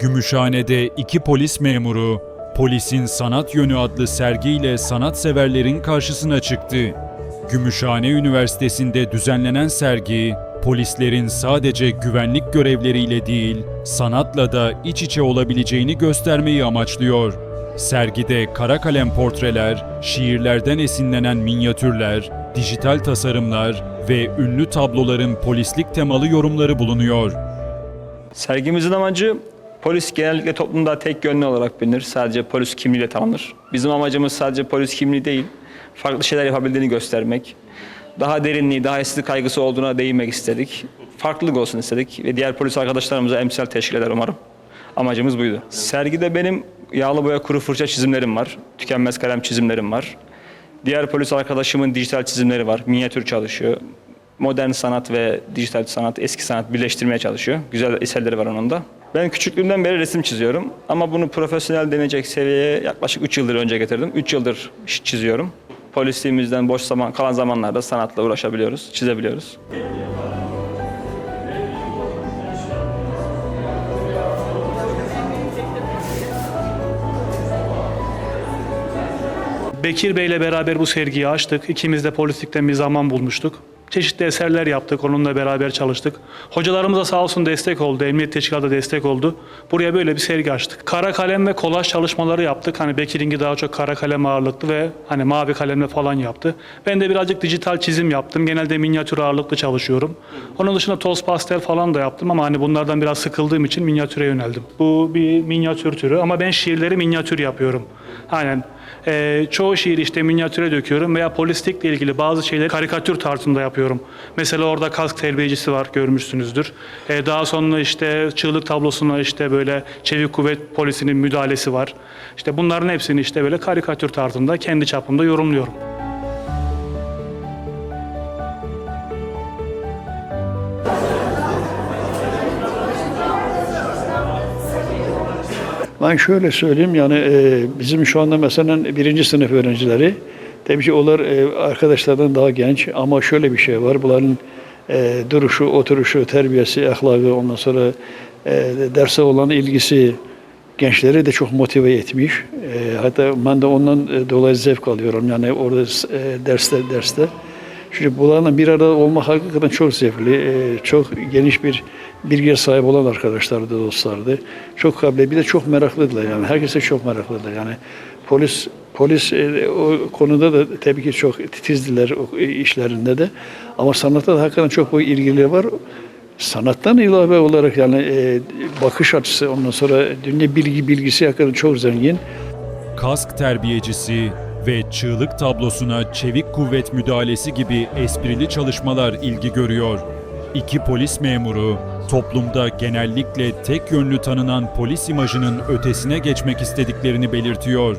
Gümüşhane'de iki polis memuru, Polisin Sanat Yönü adlı sergiyle sanatseverlerin karşısına çıktı. Gümüşhane Üniversitesi'nde düzenlenen sergi, polislerin sadece güvenlik görevleriyle değil, sanatla da iç içe olabileceğini göstermeyi amaçlıyor. Sergide kara kalem portreler, şiirlerden esinlenen minyatürler, dijital tasarımlar ve ünlü tabloların polislik temalı yorumları bulunuyor. Sergimizin amacı polis genellikle toplumda tek yönlü olarak bilinir. Sadece polis kimliğiyle tanınır. Bizim amacımız sadece polis kimliği değil, farklı şeyler yapabildiğini göstermek. Daha derinliği, daha estetik kaygısı olduğuna değinmek istedik. Farklılık olsun istedik ve diğer polis arkadaşlarımıza emsal teşkil eder umarım. Amacımız buydu. Sergide benim yağlı boya kuru fırça çizimlerim var. Tükenmez kalem çizimlerim var. Diğer polis arkadaşımın dijital çizimleri var. Minyatür çalışıyor. Modern sanat ve dijital sanat, eski sanat birleştirmeye çalışıyor. Güzel eserleri var onun da. Ben küçüklüğümden beri resim çiziyorum. Ama bunu profesyonel denecek seviyeye yaklaşık 3 yıldır önce getirdim. 3 yıldır çiziyorum. Polisliğimizden boş zaman kalan zamanlarda sanatla uğraşabiliyoruz, çizebiliyoruz. Bekir Bey'le beraber bu sergiyi açtık. İkimiz de polislikten bir zaman bulmuştuk. Çeşitli eserler yaptık, onunla beraber çalıştık. Hocalarımız da sağ olsun destek oldu, emniyet teşkilatı destek oldu. Buraya böyle bir sergi açtık. Kara kalem ve kolaj çalışmaları yaptık. Hani Bekir'inki daha çok kara kalem ağırlıklı ve hani mavi kalemle falan yaptı. Ben de birazcık dijital çizim yaptım. Genelde minyatür ağırlıklı çalışıyorum. Onun dışında toz pastel falan da yaptım ama hani bunlardan biraz sıkıldığım için minyatüre yöneldim. Bu bir minyatür türü ama ben şiirleri minyatür yapıyorum. Aynen. Ee, çoğu şiir işte minyatüre döküyorum veya polislikle ilgili bazı şeyleri karikatür tarzında yapıyorum. Mesela orada kask terbiyecisi var görmüşsünüzdür. Ee, daha sonra işte çığlık tablosuna işte böyle çevik kuvvet polisinin müdahalesi var. İşte bunların hepsini işte böyle karikatür tarzında kendi çapımda yorumluyorum. Ben şöyle söyleyeyim yani e, bizim şu anda mesela birinci sınıf öğrencileri tabii ki onlar e, arkadaşlardan daha genç ama şöyle bir şey var bunların e, duruşu, oturuşu, terbiyesi, ahlakı ondan sonra e, derse olan ilgisi gençleri de çok motive etmiş. E, hatta ben de ondan e, dolayı zevk alıyorum yani orada e, derste derste. Çünkü bunlarla bir arada olmak hakikaten çok zevkli. Ee, çok geniş bir bilgiye sahip olan arkadaşlardı, dostlardı. Çok kabiliyetli, bir de çok meraklıdılar yani. Herkese çok meraklıdır yani. Polis polis e, o konuda da tabii ki çok titizdiler işlerinde de. Ama sanatta da hakikaten çok bu ilgileri var. Sanattan ilave olarak yani e, bakış açısı ondan sonra dünya bilgi bilgisi hakikaten çok zengin. kask terbiyecisi ve çığlık tablosuna çevik kuvvet müdahalesi gibi esprili çalışmalar ilgi görüyor. İki polis memuru toplumda genellikle tek yönlü tanınan polis imajının ötesine geçmek istediklerini belirtiyor.